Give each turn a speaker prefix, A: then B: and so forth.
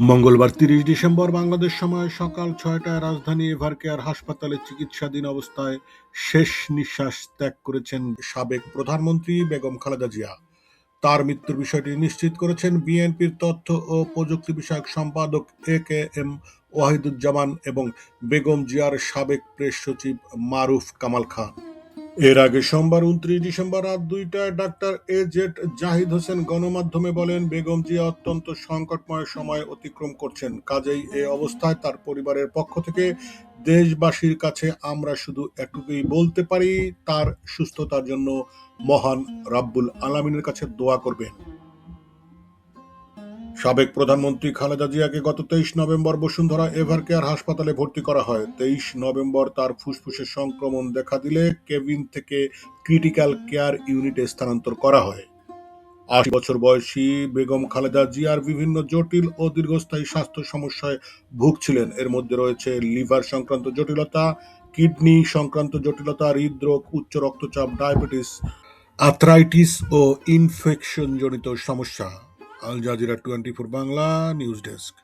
A: মঙ্গলবার তিরিশ ডিসেম্বর বাংলাদেশ সময় সকাল ছয়টায় রাজধানী এভারকেয়ার হাসপাতালে চিকিৎসাধীন অবস্থায় শেষ নিঃশ্বাস ত্যাগ করেছেন সাবেক প্রধানমন্ত্রী বেগম খালেদা জিয়া। তার মৃত্যুর বিষয়টি নিশ্চিত করেছেন বিএনপির তথ্য ও প্রযুক্তি বিষয়ক সম্পাদক এ কে এম ওয়াহিদুজ্জামান এবং বেগম জিয়ার সাবেক প্রেস সচিব মারুফ কামাল খান। এর আগে সোমবার উনত্রিশ ডিসেম্বর রাত দুইটায় doctor A Z Zahid Hossain গণমাধ্যমে বলেন, বেগম জিয়া অত্যন্ত সংকটময় সময় অতিক্রম করছেন। কাজেই এ অবস্থায় তার পরিবারের পক্ষ থেকে, দেশবাসীর কাছে আমরা শুধু এটুকুই বলতে পারি, তার সুস্থতার জন্য মহান রাব্বুল আলামিনের কাছে দোয়া করবেন। সাবেক প্রধানমন্ত্রী খালেদা জিয়াকে গত তেইশ নভেম্বর বসুন্ধরা এভারকেয়ার হাসপাতালে ভর্তি করা হয়। তেইশ নভেম্বর তার ফুসফুসের সংক্রমণ দেখা দিলে কেবিন থেকে ক্রিটিক্যাল কেয়ার ইউনিটে স্থানান্তর করা হয়। আশি বছর বয়সী বেগম খালেদা জিয়ার বিভিন্ন জটিল ও দীর্ঘস্থায়ী স্বাস্থ্য সমস্যায় ভুগছিলেন। এর মধ্যে রয়েছে লিভার সংক্রান্ত জটিলতা, কিডনি সংক্রান্ত জটিলতা, হৃদরোগ, উচ্চ রক্তচাপ, ডায়াবেটিস, আর্থ্রাইটিস ও ইনফেকশনজনিত সমস্যা। Al Jazeera twenty four Bangla news desk.